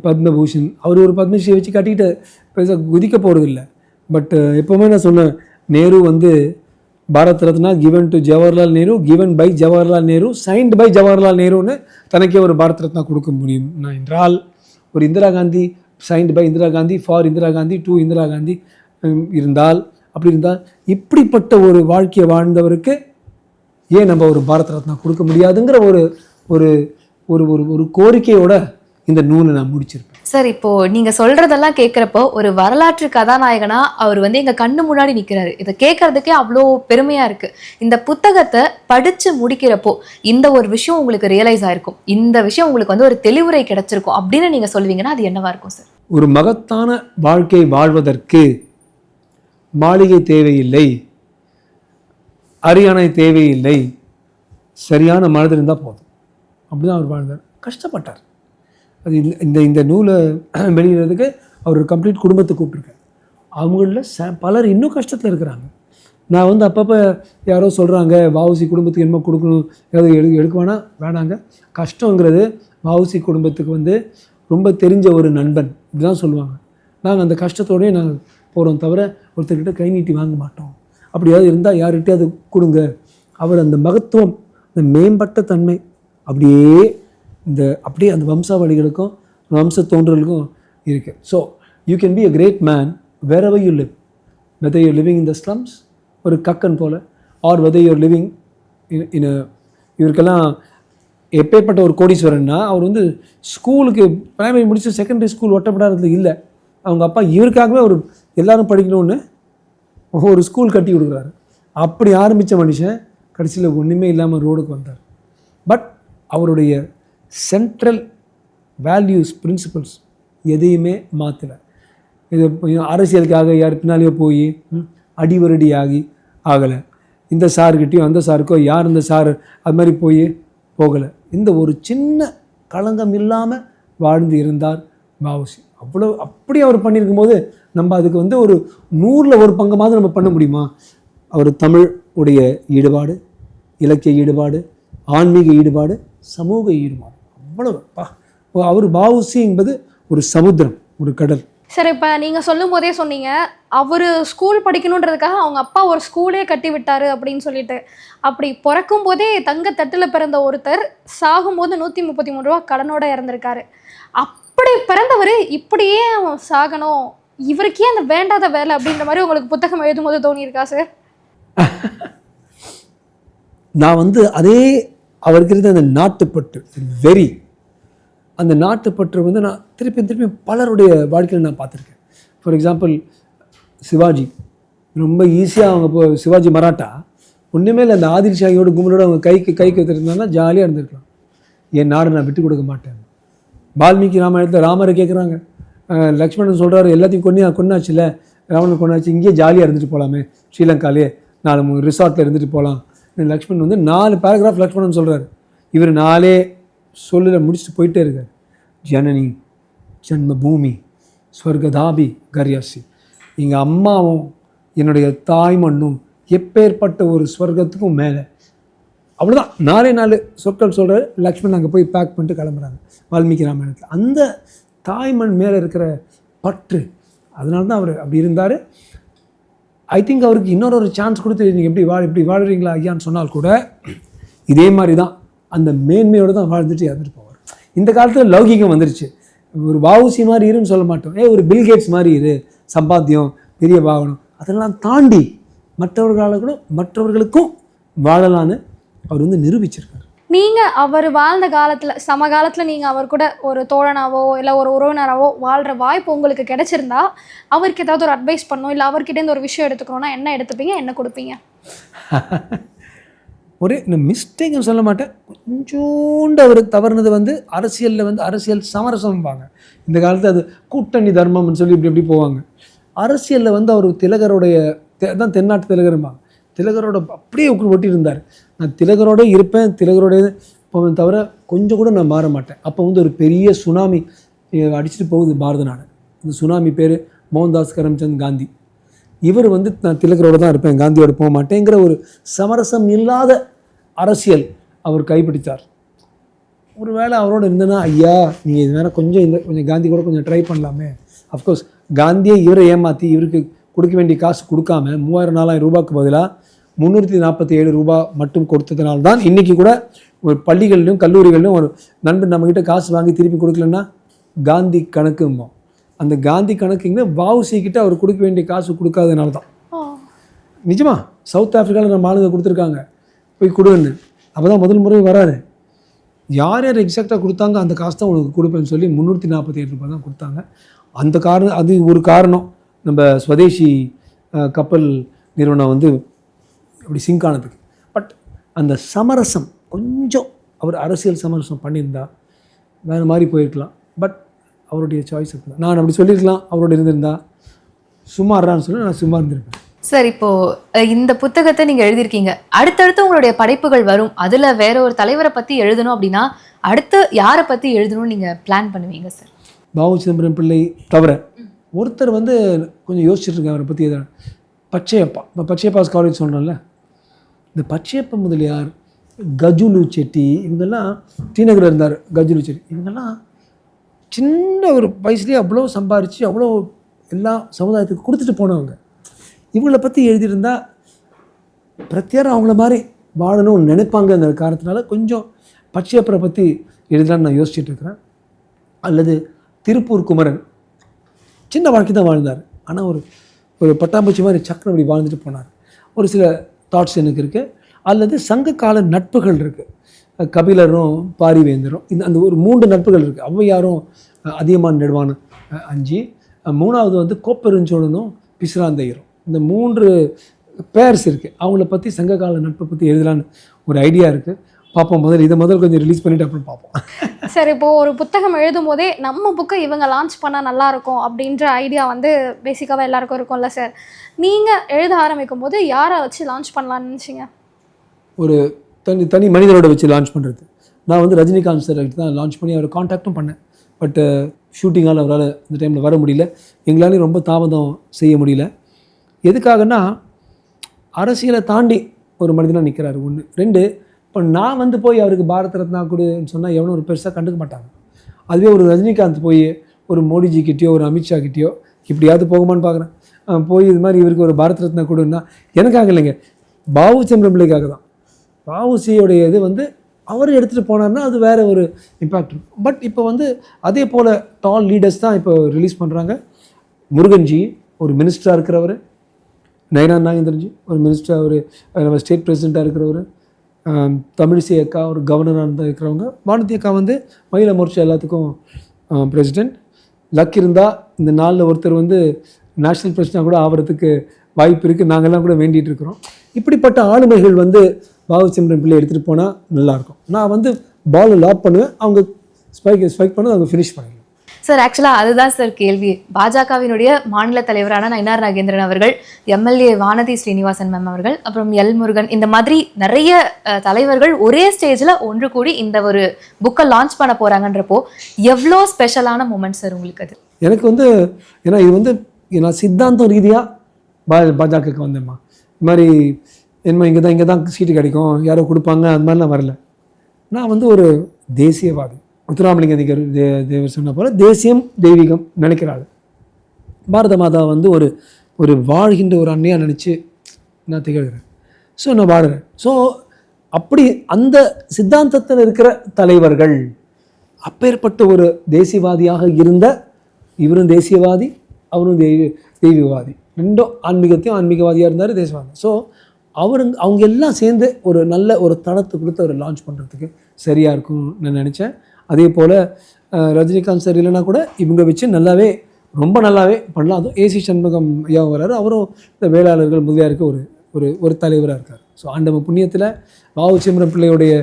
பத்மபூஷன் அவர் ஒரு பத்மஸ்ரீ வச்சு கட்டிக்கிட்டு பெருசாக குதிக்க போகிறது இல்லை பட் எப்போவுமே நான் சொன்னேன் நேரு வந்து Bharat Ratna given to Jawaharlal Nehru given by Jawaharlal Nehru signed by Jawaharlal நேருன்னு தனக்கே ஒரு பாரத் ரத்னா கொடுக்க முடியும். நான் என்றால் ஒரு Indira Gandhi signed by Indira Gandhi for Indira Gandhi to Indira Gandhi இருந்தால் அப்படி இருந்தால் இப்படிப்பட்ட ஒரு வாழ்க்கையை வாழ்ந்தவருக்கு ஏன் நம்ம ஒரு பாரத ரத்னா கொடுக்க முடியாதுங்கிற ஒரு ஒரு ஒரு ஒரு ஒரு கோரிக்கையோட இந்த நூலை நான் முடிச்சிருப்பேன் சார் இப்போ நீங்க சொல்றதெல்லாம் கேட்குறப்போ ஒரு வரலாற்று கதாநாயகனா அவர் வந்து எங்க கண்ணு முன்னாடி நிக்கிறாரு. இதை கேட்கறதுக்கே அவ்வளோ பெருமையா இருக்கு. இந்த புத்தகத்தை படிச்சு முடிக்கிறப்போ இந்த ஒரு விஷயம் உங்களுக்கு ரியலைஸ் ஆயிருக்கும். இந்த விஷயம் உங்களுக்கு வந்து ஒரு தெளிவுரை கிடைச்சிருக்கும் அப்படின்னு நீங்க சொல்லுவீங்கன்னா அது என்னவா இருக்கும் சார்? ஒரு மகத்தான வாழ்க்கை வாழ்வதற்கு மாளிகை தேவையில்லை அரியணை தேவையில்லை சரியான மனதில் இருந்தால் போதும். அப்படிதான் அவர் வாழ்ந்தார். கஷ்டப்பட்டார். அது இந்த இந்த நூலை <clears throat> வெளியிடுறதுக்கு அவர் கம்ப்ளீட் குடும்பத்தை கூப்பிட்ருக்கார் அவங்களில் ச பலர் இன்னும் கஷ்டத்தில் இருக்கிறாங்க. நான் வந்து அப்பப்போ யாரோ சொல்கிறாங்க வாவுசி குடும்பத்துக்கு என்னமோ கொடுக்கணும் ஏதாவது எடு எடுக்க வேணாம் வேணாங்க. கஷ்டங்கிறது வாவுசி குடும்பத்துக்கு வந்து ரொம்ப தெரிஞ்ச ஒரு நண்பன். இதுதான் சொல்லுவாங்க. நாங்கள் அந்த கஷ்டத்தோடயே நாங்கள் போகிறோம் தவிர ஒருத்தர்கிட்ட கை நீட்டி வாங்க மாட்டோம். அப்படியாவது இருந்தால் யார்கிட்டயாவது கொடுங்க. அவர் அந்த மகத்துவம் அந்த மேம்பட்ட தன்மை அப்படியே இந்த அப்படியே அந்த வம்சாவளிகளுக்கும் வம்ச தோன்றலுக்கும் இருக்குது so you can be a great man wherever you live whether you're living in the slums ஒரு கக்கன் போல் or whether you're living in in இவருக்கெல்லாம் எப்பேற்பட்ட ஒரு கோடீஸ்வரன்னா அவர் வந்து ஸ்கூலுக்கு பிரைமரி முடிச்சு செகண்டரி ஸ்கூல் ஒட்டப்படாதது இல்லை. அவங்க அப்பா இவருக்காகவே ஒரு எல்லாரும் படிக்கணும்னு ஒரு ஸ்கூல் கட்டி கொடுக்குறாரு. அப்படி ஆரம்பித்த மனுஷன் கடைசியில் ஒன்றுமே இல்லாமல் ரோடுக்கு வந்தார். பட் அவருடைய சென்ட்ரல் வேல்யூஸ் பிரின்சிபல்ஸ் எதையுமே மாற்றலை இது அரசியலுக்காக யார் பின்னாலேயோ போய் அடிவரடி ஆகி ஆகலை. இந்த சாருக்கிட்டேயும் அந்த சாருக்கோ யார் இந்த சார் அது மாதிரி போய் போகலை. இந்த ஒரு சின்ன களங்கம் இல்லாமல் வாழ்ந்து இருந்தார் மாவுசி. அவ்வளோ அப்படி அவர் பண்ணியிருக்கும் போது நம்ம அதுக்கு வந்து ஒரு நூறில் ஒரு பங்கமாவது நம்ம பண்ண முடியுமா? அவர் தமிழ் உடைய ஈடுபாடு இலக்கிய ஈடுபாடு ஆன்மீக ஈடுபாடு சமூக ஈடுபாடு. அவ்வளவு. பா அவர் பாவுசி என்பது ஒரு சமுத்திரம் ஒரு கடல். சார் இப்போ நீங்கள் சொல்லும் போதே சொன்னீங்க அவர் ஸ்கூல் படிக்கணுன்றதுக்காக அவங்க அப்பா ஒரு ஸ்கூலே கட்டி விட்டாரு அப்படின்னு சொல்லிட்டு. அப்படி பிறக்கும் போதே தங்க தட்டில் பிறந்த ஒருத்தர் சாகும்போது நூற்றி முப்பத்தி மூணு ரூபா கடனோட இறந்துருக்காரு. அப்படி பிறந்தவர் இப்படியே அவன் சாகணும். இவருக்கே அந்த வேண்டாத வேலை அப்படின்ற மாதிரி உங்களுக்கு புத்தகம் எழுதும்போது தோணியிருக்கா சார்? நான் வந்து அதே அவருக்கு இருந்த அந்த நாட்டுப்பற்று வெறி அந்த நாட்டுப்பற்று வந்து நான் திருப்பி திருப்பி பலருடைய வாழ்க்கையில் நான் பார்த்துருக்கேன். For example Sivaji. ரொம்ப ஈஸியாக அவங்க இப்போ சிவாஜி மராட்டா. ஒன்றுமே இல்லை அந்த ஆதில் ஷாகியோட கும்பலோட அவங்க கைக்கு கைக்கு வச்சுருந்தாங்கன்னா ஜாலியாக இருந்திருக்கலாம். என் நாடு நான் விட்டு கொடுக்க மாட்டேன். வால்மீகி ராமாயணத்தில் ராமரை கேட்குறாங்க லக்ஷ்மணன் சொல்கிறாரு எல்லாத்தையும் கொன்னி கொன்னாச்சுல ராவணன் கொன்னாச்சு. இங்கேயே ஜாலியாக இருந்துட்டு போகலாமே ஸ்ரீலங்காலே நாலு மூணு ரிசார்ட்டில் இருந்துட்டு போகலாம் லக்ஷ்மணன் வந்து நாலு பேராகிராஃப் லக்ஷ்மணன் சொல்கிறார் இவர் நாலே சொல்லில் முடிச்சுட்டு போயிட்டே இருக்கார். ஜனனி ஜன்மபூமி பூமி ஸ்வர்கதாபி கரியாசி. எங்கள் அம்மாவும் என்னுடைய தாய் மண்ணும் எப்பேற்பட்ட ஒரு ஸ்வர்க்கத்துக்கும் மேலே. அவ்வளோதான் நாலே நாலு சொற்கள் சொல்கிற லக்ஷ்மண் அங்கே போய் பேக் பண்ணிட்டு கிளம்புறாங்க. வால்மீகி ராமாயணத்தில். அந்த தாய்மண் மேலே இருக்கிற பற்று அதனால தான் அவர் அப்படி இருந்தார். ஐ திங்க் அவருக்கு இன்னொரு ஒரு சான்ஸ் கொடுத்து நீங்கள் எப்படி வாழ இப்படி வாழுறீங்களா ஐயான்னு சொன்னால் கூட இதே மாதிரி தான் அந்த மேன்மையோடு தான் வாழ்ந்துட்டு இறந்துட்டு போவார். இந்த காலத்தில் லௌகிகம் வந்துருச்சு. ஒரு வாவுசி மாதிரி இருன்னு சொல்ல மாட்டோம். ஏ ஒரு பில்கேட்ஸ் மாதிரி இரு. சம்பாத்தியம் பெரிய வாகனம் அதெல்லாம் தாண்டி மற்றவர்களால் கூட மற்றவர்களுக்கும் வாழலான்னு அவர் வந்து நிரூபிச்சிருக்கார். நீங்கள் அவர் வாழ்ந்த காலத்தில் சமகாலத்தில் நீங்கள் அவர் கூட ஒரு தோழனாவோ இல்லை ஒரு உறவினராவோ வாழ்கிற வாய்ப்பு உங்களுக்கு கிடைச்சிருந்தா அவருக்கு ஏதாவது ஒரு அட்வைஸ் பண்ணணும் இல்லை அவர்கிட்டேருந்து ஒரு விஷயம் எடுத்துக்கணும்னா என்ன எடுத்துப்பீங்க என்ன கொடுப்பீங்க? <laughs> ஒரே இந்த மிஸ்டேக்னு சொல்ல மாட்டேன். கொஞ்சோண்டு அவர் தவறுனது வந்து அரசியலில் வந்து அரசியல் சமரசம்பாங்க. இந்த காலத்தில் அது கூட்டணி தர்மம்னு சொல்லி இப்படி இப்படி போவாங்க. அரசியலில் வந்து அவர் திலகருடைய தெ- தான் தென்னாட்டு திலகரும்பாங்க. திலகரோட அப்படியே உட்கார்ந்து ஒட்டி இருந்தார் நான் திலகரோட இருப்பேன் திலகரோட போவேன் தவிர கொஞ்சம் கூட நான் மாற மாட்டேன். அப்போ வந்து ஒரு பெரிய சுனாமி அடிச்சுட்டு அடிச்சிட்டு போகுது பாரத நாடு அந்த சுனாமி பேர் மோகன்தாஸ் கரம்சந்த் காந்தி. இவர் வந்து நான் திலகரோடு தான் இருப்பேன் காந்தியோட போக மாட்டேங்கிற ஒரு சமரசம் இல்லாத அரசியல் அவர் கைப்பிடித்தார். ஒரு வேளை அவரோட இருந்தனா ஐயா நீங்கள் இது வேணால் கொஞ்சம் இந்த கொஞ்சம் காந்தி கூட கொஞ்சம் ட்ரை பண்ணலாமே. அஃப்கோர்ஸ் காந்தியை இவரை ஏமாற்றி இவருக்கு கொடுக்க வேண்டிய காசு கொடுக்காம மூவாயிரம் நாலாயிரம் ரூபாய்க்கு பதிலாக முந்நூற்றி நாற்பத்தி ஏழு ரூபாய் மட்டும் கொடுத்ததுனால தான் இன்றைக்கி கூட ஒரு பள்ளிகள்லையும் கல்லூரிகள்லையும் ஒரு நண்பன் நம்மக்கிட்ட காசு வாங்கி திருப்பி கொடுக்கலன்னா காந்தி கணக்கும்போம் அந்த காந்தி கணக்குங்க வாவுசி கிட்ட அவர் கொடுக்க வேண்டிய காசு கொடுக்காதனால தான். நிஜமா? சவுத் ஆஃப்ரிக்காவில் நம்ம ஆளுங்க கொடுத்துருக்காங்க. போய் கொடுன்னு. அப்போ தான் முதல் முறை வராரு. யார் யார் எக்ஸாக்டாக கொடுத்தாங்க அந்த காசு தான் உனக்கு கொடுப்பேன்னு சொல்லி முந்நூற்றி நாற்பத்தி ஏழு ரூபாய் தான் கொடுத்தாங்க. அந்த காரணம் அது ஒரு காரணம். நம்ம ஸ்வதேசி கப்பல் நிறுவனம் வந்து அப்படி சிங்க் ஆனதுக்கு. பட் அந்த சமரசம் கொஞ்சம் அவர் அரசியல் சமரசம் பண்ணியிருந்தா வேறு மாதிரி போயிருக்கலாம். பட் அவருடைய சாய்ஸ் அப்படி நான் அப்படி சொல்லியிருக்கலாம் அவரோட இருந்திருந்தா. சும்மா இருறான்னு சொல்லி நான் சும்மா இருந்திருப்பேன். சார் இப்போ இந்த புத்தகத்தை நீங்க எழுதியிருக்கீங்க. அடுத்தடுத்து உங்களுடைய படைப்புகள் வரும். அதுல வேற ஒரு தலைவரை பத்தி எழுதணும் அப்படின்னா அடுத்து யாரை பத்தி எழுதணும்னு நீங்க பிளான் பண்ணுவீங்க சார்? பாபு சிதம்பரம் பிள்ளை தவிர ஒருத்தர் வந்து கொஞ்சம் யோசிச்சுட்டு இருக்கேன் அவரை பற்றி எதாவது. பச்சையப்பா. இப்போ பச்சையப்பாஸ் காலேஜ் சொல்கிறோம்ல இந்த பச்சையப்பா முதலியார் கஜுலு செட்டி இவங்கெல்லாம் டிநகரில் இருந்தார் கஜுலு செட்டி. இவங்கெல்லாம் சின்ன ஒரு வயசுலேயே அவ்வளோ சம்பாரித்து அவ்வளோ எல்லா சமுதாயத்துக்கு கொடுத்துட்டு போனவங்க. இவங்கள பற்றி எழுதியிருந்தா பிரத்யேரம் அவங்கள மாதிரி வாழணும்னு நினைப்பாங்கங்கிற காரணத்தினால கொஞ்சம் பச்சையப்பரை பற்றி எழுதலான்னு நான் யோசிச்சுட்டு இருக்கிறேன். அல்லது திருப்பூர் குமரன் சின்ன வாழ்க்கை தான் வாழ்ந்தார். ஆனால் ஒரு ஒரு பட்டாம்பூச்சி மாதிரி சக்கரம் வாழ்ந்துட்டு போனார். ஒரு சில தாட்ஸ் எனக்கு இருக்குது அல்லது சங்க கால நட்புகள் இருக்குது கபிலரும் பாரிவேந்தரும். இந்த அந்த ஒரு மூன்று நட்புகள் இருக்குது ஔவையாரும் அஹ், அதியமான் நெடுவான் அஞ்சு. மூணாவது வந்து கோப்பெருஞ்சோழனும் பிசிராந்தையரும். இந்த மூன்று பேர்ஸ் இருக்குது அவங்கள பற்றி சங்ககால நட்பை பற்றி எழுதலான்னு ஒரு ஐடியா இருக்குது பார்ப்போம். முதல்ல இதை முதல்ல கொஞ்சம் ரிலீஸ் பண்ணிவிட்டு அப்புறம் பார்ப்போம். <laughs> சரி இப்போ ஒரு புத்தகம் எழுதும் போதே நம்ம புக்கை இவங்க லான்ச் பண்ணால் நல்லா இருக்கும் அப்படின்ற ஐடியா வந்து பேசிக்காவாக எல்லாருக்கும் இருக்கும்ல சார்? நீங்கள் எழுத ஆரம்பிக்கும் போது யாரை வச்சு லான்ச் பண்ணலாம்னு நினச்சிங்க? ஒரு தனி தனி மனிதரோட வச்சு லான்ச் பண்ணுறது நான் வந்து ரஜினிகாந்த் சார் தான் லான்ச் பண்ணி அவரை காண்டாக்டும் பண்ணேன். பட்டு ஷூட்டிங்கால் அவரால் இந்த டைமில் வர முடியல. எங்களாலையும் ரொம்ப தாமதம் செய்ய முடியல. எதுக்காகன்னா அரசியலை தாண்டி ஒரு மனிதனாக நிற்கிறாரு ஒன்று ரெண்டு இப்போ நான் வந்து போய் அவருக்கு பாரத் ரத்னா கொடுன்னு சொன்னால் எவனும் ஒரு பெருசாக கண்டுக்க மாட்டாங்க. அதுவே ஒரு ரஜினிகாந்த் போய் ஒரு மோடிஜி கிட்டேயோ ஒரு அமித்ஷா கிட்டேயோ இப்படியாவது போகுமான்னு பார்க்குறேன் போய் இது மாதிரி இவருக்கு ஒரு பாரத் ரத்னா கொடுன்னா எனக்காக இல்லைங்க. பாபு சந்திரன் பிள்ளைக்காக தான். வஉசியோடைய இது வந்து அவர் எடுத்துகிட்டு போனார்னா அது வேறு ஒரு இம்பேக்ட் இருக்கும். பட் இப்போ வந்து அதே போல் டால் லீடர்ஸ் தான் இப்போ ரிலீஸ் பண்ணுறாங்க முருகன்ஜி ஒரு மினிஸ்டராக இருக்கிறவர். நயனா நாகேந்திரன்ஜி ஒரு மினிஸ்டர் ஒரு நம்ம ஸ்டேட் பிரசிடெண்ட்டாக இருக்கிறவர். தமிழிசை அக்கா ஒரு கவர்னராக இருந்தால் இருக்கிறவங்க. வானதி அக்கா வந்து மகிழா மோர்ச்சா எல்லாத்துக்கும் பிரசிடெண்ட் லக் இருந்தால் இந்த நாளில் ஒருத்தர் வந்து நேஷ்னல் பிரசிடெண்ட் கூட ஆகிறதுக்கு வாய்ப்பு இருக்குது நாங்கள்லாம் கூட வேண்டிகிட்டு இருக்கிறோம். இப்படிப்பட்ட ஆளுமைகள் வந்து பாபு சிம்ரன் பிள்ளை எடுத்துகிட்டு போனால் நல்லாயிருக்கும். நான் வந்து பால் லாப் பண்ணுவேன் அவங்க ஸ்பைக் ஸ்பைக் பண்ணி அவங்க ஃபினிஷ் பண்ணிடுவேன் சார் ஆக்சுவலா அதுதான் சார் கேள்வி. பாஜகவினுடைய மாநில தலைவரான நயினார் நாகேந்திரன் அவர்கள் எம்எல்ஏ வானதி ஸ்ரீனிவாசன் மேம் அவர்கள் அப்புறம் எல் முருகன் இந்த மாதிரி நிறைய தலைவர்கள் ஒரே ஸ்டேஜ்ல ஒன்று கூடி இந்த ஒரு புக்கை லான்ச் பண்ண போறாங்கன்றப்போ எவ்வளோ ஸ்பெஷலான மூமெண்ட் சார் உங்களுக்கு அது? எனக்கு வந்து ஏன்னா இது வந்து நான் சித்தாந்தம் ரீதியாக பா பாஜகவுக்கு வந்தேம்மா இது மாதிரி என்னமோ இங்கே தான் இங்கே தான் சீட்டு கிடைக்கும் யாரோ கொடுப்பாங்க அது மாதிரிலாம் வரல. நான் வந்து ஒரு தேசியவாதி. முத்துராமலிங்க அதிகர் தே தேவர் சொன்ன போல் தேசியம் தெய்வீகம் நினைக்கிறாள் பாரத மாதா வந்து ஒரு ஒரு வாழ்கின்ற ஒரு அன்னையாக நினச்சி நான் திகழ்கிறேன். ஸோ நான் வாழ்கிறேன் ஸோ அப்படி அந்த சித்தாந்தத்தில் இருக்கிற தலைவர்கள் அப்பேற்பட்ட ஒரு தேசியவாதியாக இருந்த இவரும் தேசியவாதி அவரும் தெய்வ தெய்வீகவாதி. ரெண்டும் ஆன்மீகத்தையும் ஆன்மீகவாதியாக இருந்தார் தேசியவாதி. ஸோ அவருங்க அவங்க எல்லாம் சேர்ந்து ஒரு நல்ல ஒரு தளத்தை கொடுத்து அவர் லான்ச் பண்ணுறதுக்கு சரியாக இருக்கும்னு நான் நினச்சேன். அதே போல் ரஜினிகாந்த் சார் இல்லைன்னா கூட இவங்க வச்சு நல்லாவே ரொம்ப நல்லாவே பண்ணலாம். அதுவும் ஏசி சண்முகம் ஐயா வர்றாரு. அவரும் இந்த வேளாளர்கள் முதலியாருக்கு ஒரு ஒரு ஒரு தலைவராக இருக்கார். ஸோ ஆண்டவ புண்ணியத்தில் வாவு சிம்ரன் பிள்ளையுடைய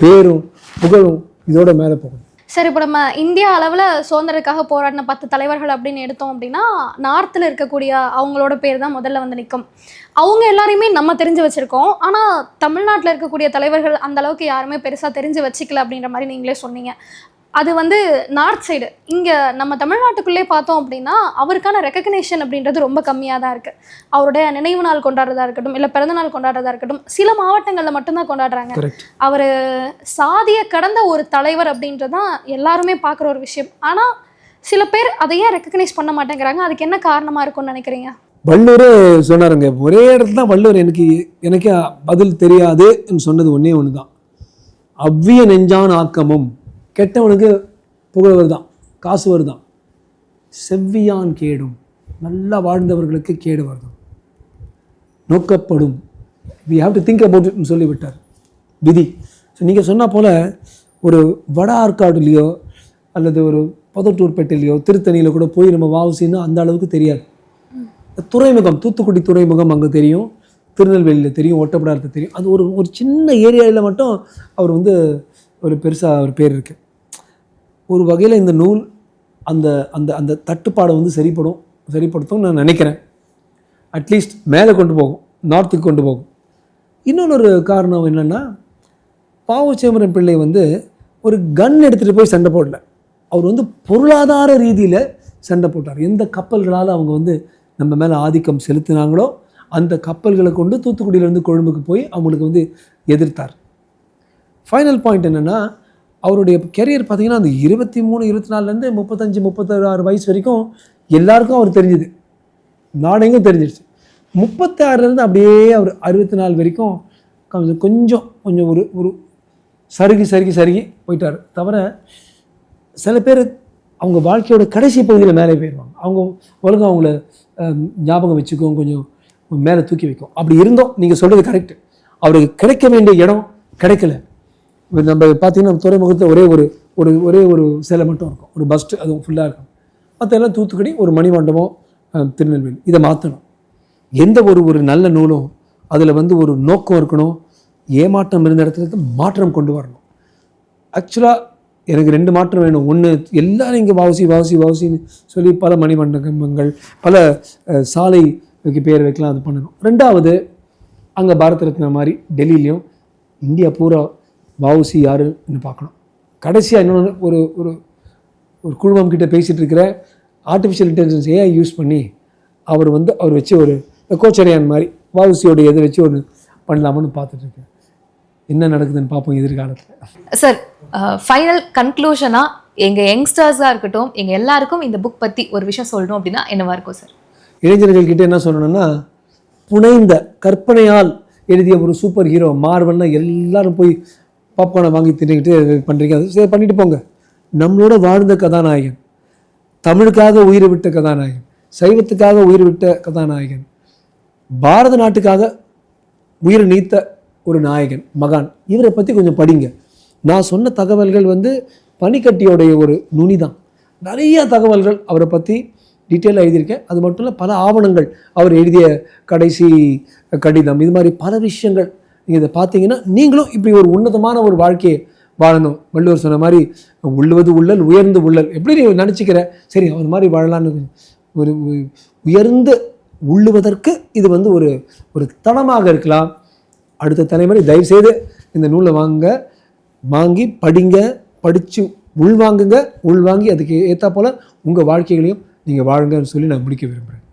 பேரும் புகழும் இதோட மேலே போகும் சரி இப்போ நம்ம இந்தியா அளவில் சுதந்திரத்துக்காக போராடின பத்து தலைவர்கள் அப்படின்னு எடுத்தோம் அப்படின்னா நார்த்தில் இருக்கக்கூடிய அவங்களோட பேர் தான் முதல்ல வந்து நிற்கும் அவங்க எல்லாரையுமே நம்ம தெரிஞ்சு வச்சுருக்கோம். ஆனால் தமிழ்நாட்டில் இருக்கக்கூடிய தலைவர்கள் அந்த அளவுக்கு யாருமே பெருசாக தெரிஞ்சு வச்சுக்கல அப்படின்ற மாதிரி நீங்களே சொன்னீங்க. அது வந்து நார்த் சைடு இங்கே நம்ம தமிழ்நாட்டுக்குள்ளே பார்த்தோம் அப்படின்னா அவருக்கான ரெக்கக்னேஷன் அப்படின்றது ரொம்ப கம்மியாக தான் இருக்குது அவருடைய நினைவு நாள் கொண்டாடுறதா இருக்கட்டும் இல்லை பிறந்த நாள் கொண்டாடுறதா இருக்கட்டும் சில மாவட்டங்களில் மட்டும்தான் கொண்டாடுறாங்க. அவர் சாதியை கடந்த ஒரு தலைவர் அப்படின்றது தான் எல்லாருமே பார்க்குற ஒரு விஷயம். ஆனால் சில பேர் அதை ஏன் ரெக்கக்னைஸ் பண்ண மாட்டேங்கிறாங்க? அதுக்கு என்ன காரணமாக இருக்கும்னு நினைக்கிறீங்க? வள்ளுவரே சொன்னாருங்க ஒரே இடத்துல தான் வள்ளுவர் எனக்கு எனக்கு பதில் தெரியாதுன்னு சொன்னது ஒன்றே ஒன்று தான் அவ்விய நெஞ்சான் ஆக்கமும் கெட்டவனுக்கு புகழ் வருதான் காசு வருதான். செவ்வியான் கேடும் நல்லா வாழ்ந்தவர்களுக்கு கேடு வருதும். நோக்கப்படும். We have to think about இட்னு சொல்லிவிட்டார். விதி. ஸோ நீங்கள் சொன்ன போல் ஒரு வட ஆற்காடுலேயோ அல்லது ஒரு பதட்டூர்பேட்டையிலையோ திருத்தணியில் கூட போய் நம்ம வாவுசின்னா அந்த அளவுக்கு தெரியாது. துறைமுகம் தூத்துக்குடி துறைமுகம் அங்கே தெரியும் திருநெல்வேலியில் தெரியும் ஒட்டப்படாரத்தில் தெரியும். அது ஒரு ஒரு சின்ன ஏரியாவில் மட்டும் அவர் வந்து ஒரு பெருசாக ஒரு பேர் இருக்குது ஒரு வகையில் இந்த நூல் அந்த அந்த அந்த தட்டுப்பாடை வந்து சரிப்படும் சரிப்படுத்தும் நான் நினைக்கிறேன். அட்லீஸ்ட் மேலே கொண்டு போகும் நார்த்துக்கு கொண்டு போகும். இன்னொன்று காரணம் என்னென்னா பாவச்சேமரன் பிள்ளை வந்து ஒரு கன் எடுத்துகிட்டு போய் சண்டை போடல. அவர் வந்து பொருளாதார ரீதியில் சண்டை போட்டார். எந்த கப்பல்களால் அவங்க வந்து நம்ம மேலே ஆதிக்கம் செலுத்தினாங்களோ அந்த கப்பல்களை கொண்டு தூத்துக்குடியிலேருந்து கொழும்புக்கு போய் அவங்களுக்கு வந்து எதிர்த்தார். ஃபைனல் பாயிண்ட் என்னென்னா அவருடைய கெரியர் பார்த்திங்கன்னா அந்த இருபத்தி மூணு இருபத்தி நாலுலேருந்து முப்பத்தஞ்சு முப்பத்தாறு வயசு வரைக்கும் எல்லாருக்கும் அவர் தெரிஞ்சுது. நாடெங்கும் தெரிஞ்சிருச்சு. முப்பத்தாறுலேருந்து அப்படியே அவர் அறுபத்தி நாலு வரைக்கும் கொஞ்சம் கொஞ்சம் கொஞ்சம் ஒரு ஒரு சருகி சருகி சருகி போயிட்டார். தவிர சில பேர் அவங்க வாழ்க்கையோட கடைசி பகுதியில் மேலே போயிடுவாங்க. அவங்க உலகம் அவங்கள ஞாபகம் வச்சுக்கும் கொஞ்சம் மேலே தூக்கி வைக்கும். அப்படி இருந்தோம். நீங்கள் சொல்கிறது கரெக்டு அவருக்கு கிடைக்க வேண்டிய இடம் கிடைக்கல. நம்ம பார்த்தீங்கன்னா துறைமுகத்தில் ஒரே ஒரு ஒரு ஒரே ஒரு சிலை மட்டும் இருக்கும். ஒரு பஸ்ட்டு அதுவும் ஃபுல்லாக இருக்கும். மற்ற எல்லாம் தூத்துக்குடி ஒரு மணிமண்டபம் திருநெல்வேலி. இதை மாற்றணும் எந்த ஒரு ஒரு நல்ல நூலும் அதில் வந்து ஒரு நோக்கம் இருக்கணும் ஏமாற்றம் இருந்த இடத்துல மாற்றம் கொண்டு வரணும். ஆக்சுவலாக எனக்கு ரெண்டு மாற்றம் வேணும். ஒன்று எல்லாரும் இங்கே வாவசி வாவசி வாவசின்னு சொல்லி பல மணிமண்டபங்கள் பல சாலை சாலைக்கு பேர் வைக்கலாம் அது பண்ணணும். ரெண்டாவது அங்கே பாரத ரத்னா மாதிரி டெல்லியிலையும் இந்தியா பூரா வாவுசி யாருன்னு பார்க்கணும். கடைசியாக இன்னொன்று ஒரு ஒரு ஒரு குழுமம் கிட்ட பேசிகிட்டு இருக்கிற ஆர்டிஃபிஷியல் இன்டெலிஜென்ஸ் ஏஐ யூஸ் பண்ணி அவர் வந்து அவர் வச்சு ஒரு கோச்சரியான் மாதிரி வாவுசியோட இதை வச்சு ஒன்று பண்ணலாமான்னு பார்த்துட்டு இருக்கேன். என்ன நடக்குதுன்னு பார்ப்போம் எதிர்காலத்தில். சார் ஃபைனல் கன்க்ளூஷனாக எங்கள் யங்ஸ்டர்ஸாக இருக்கட்டும் எங்கள் எல்லாருக்கும் இந்த புக் பற்றி ஒரு விஷயம் சொல்லணும் அப்படின்னா என்னவா இருக்கும் சார் இளைஞர்கள் கிட்ட என்ன சொல்லணும்னா புனைந்த கற்பனையால் எழுதிய ஒரு சூப்பர் ஹீரோ மார்வல்னா எல்லாரும் போய் பாப்கார்னை வாங்கி தின்னுக்கிட்டு பண்ணுறீங்க அது சரி பண்ணிட்டு போங்க. நம்மளோட வாழ்ந்த கதாநாயகன் தமிழுக்காக உயிரை விட்ட கதாநாயகன் சைவத்துக்காக உயிர் விட்ட கதாநாயகன் பாரத நாட்டுக்காக உயிரை நீத்த ஒரு நாயகன் மகான் இவரை பற்றி கொஞ்சம் படிங்க. நான் சொன்ன தகவல்கள் வந்து பனிக்கட்டியோடைய ஒரு நுனி தான் நிறைய தகவல்கள் அவரை பற்றி டீட்டெயிலாக எழுதியிருக்கேன். அது மட்டும் இல்லை பல ஆவணங்கள் அவர் எழுதிய கடைசி கடிதம் இது மாதிரி பல விஷயங்கள் நீங்கள் இதை பார்த்தீங்கன்னா நீங்களும் இப்படி ஒரு உன்னதமான ஒரு வாழ்க்கையை வாழணும். வள்ளுவர் சொன்ன மாதிரி உள்ளுவது உள்ளல் உயர்ந்து உள்ளல். எப்படி நீ நினச்சிக்கிற? சரி அவர் மாதிரி வாழலான்னு ஒரு உயர்ந்து உள்ளுவதற்கு இது வந்து ஒரு ஒரு தளமாக இருக்கலாம். அடுத்த தலைமுறை தயவுசெய்து இந்த நூலை வாங்க வாங்கி படிங்க படித்து உள்வாங்குங்க. உள்வாங்கி அதுக்கு ஏற்றா போல் உங்கள் வாழ்க்கைகளையும் நீங்கள் வாழுங்கன்னு சொல்லி நான் முடிக்க விரும்புகிறேன்